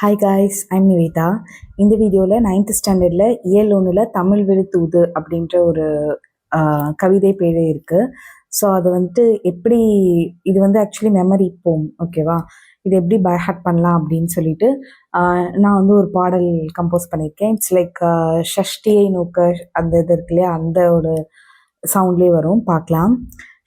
Hi guys I'm Nivetha இந்த வீடியோவில் ninth ஸ்டாண்டர்டில் இயல் ஒன்றில் தமிழ் விழுத்தூது அப்படின்ற ஒரு கவிதை பேரே இருக்குது ஸோ அது வந்துட்டு எப்படி இது வந்து ஆக்சுவலி மெமரி போம் ஓகேவா இது எப்படி பை ஹார்ட் பண்ணலாம் அப்படின்னு சொல்லிட்டு நான் வந்து ஒரு பாடல் கம்போஸ் பண்ணியிருக்கேன். இட்ஸ் லைக் ஷஷ்டியை நோக்க அந்த இது இருக்கு இல்லையா? அந்த ஒரு சவுண்ட்லேயே வரும். பார்க்கலாம்.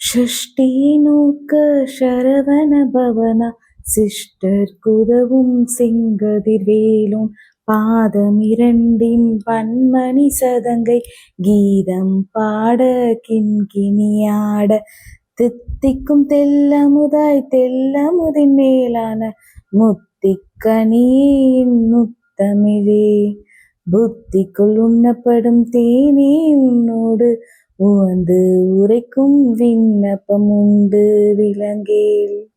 ஷஷ்டியை நோக்க சரவண பவனா சிஷ்டர் குதவும் செங்கதிர்வேலும் பாதம் இரண்டின் பன்மணி சதங்கை. கீதம் பாட கிண்கிணியாட தித்திக்கும் தெல்லமுதாய் தெல்லமுதின் மேலான முத்திக்கனியின் முத்தமிழே. புத்திக்குள் உண்ணப்படும் தேனே உன்னோடு உவந்து உரைக்கும் விண்ணப்பம் உண்டு விலங்கேல்.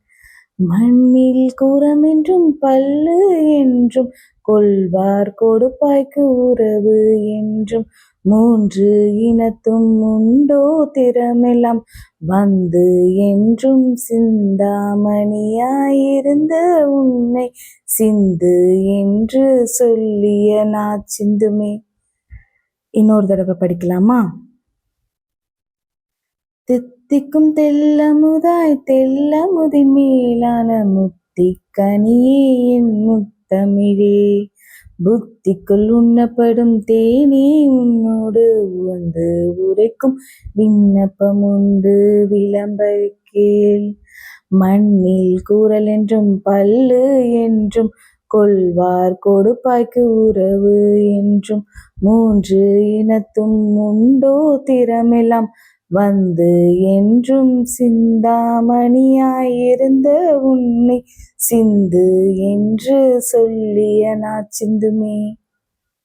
மண்ணில் கூறம் என்றும் பல்லு என்றும் கொள்வார் கொடுப்பாய்க்கு உறவு என்றும். மூன்று இனத்தும் உண்டோ திறமெல்லாம் வந்து என்றும் சிந்தாமணியாயிருந்த உன்னை சிந்து என்று சொல்லிய நாச்சிந்துமே. இன்னொரு தடவை படிக்கலாமா? தித்திக்கும் தெல்லமுதாய் தெல்லமுதின் மேலான முத்திக்கனியே என் முத்தமிழே புத்திக்குள் உண்ணப்படும் தேனே உன்னோடு உவந்து உரைக்கும் விண்ணப்பம் உண்டு விளம்பை மண்ணில் கூறல் என்றும் பல்லு என்றும் கொள்வார் கொடுப்பாய்க்கு உறவு என்றும் மூன்று இனத்தும் உண்டோ திறமெல்லாம் வந்து என்றும் சிந்தாமணியாயிருந்த உன்னை சிந்து என்று சொல்லிய நாச்சிந்துமே.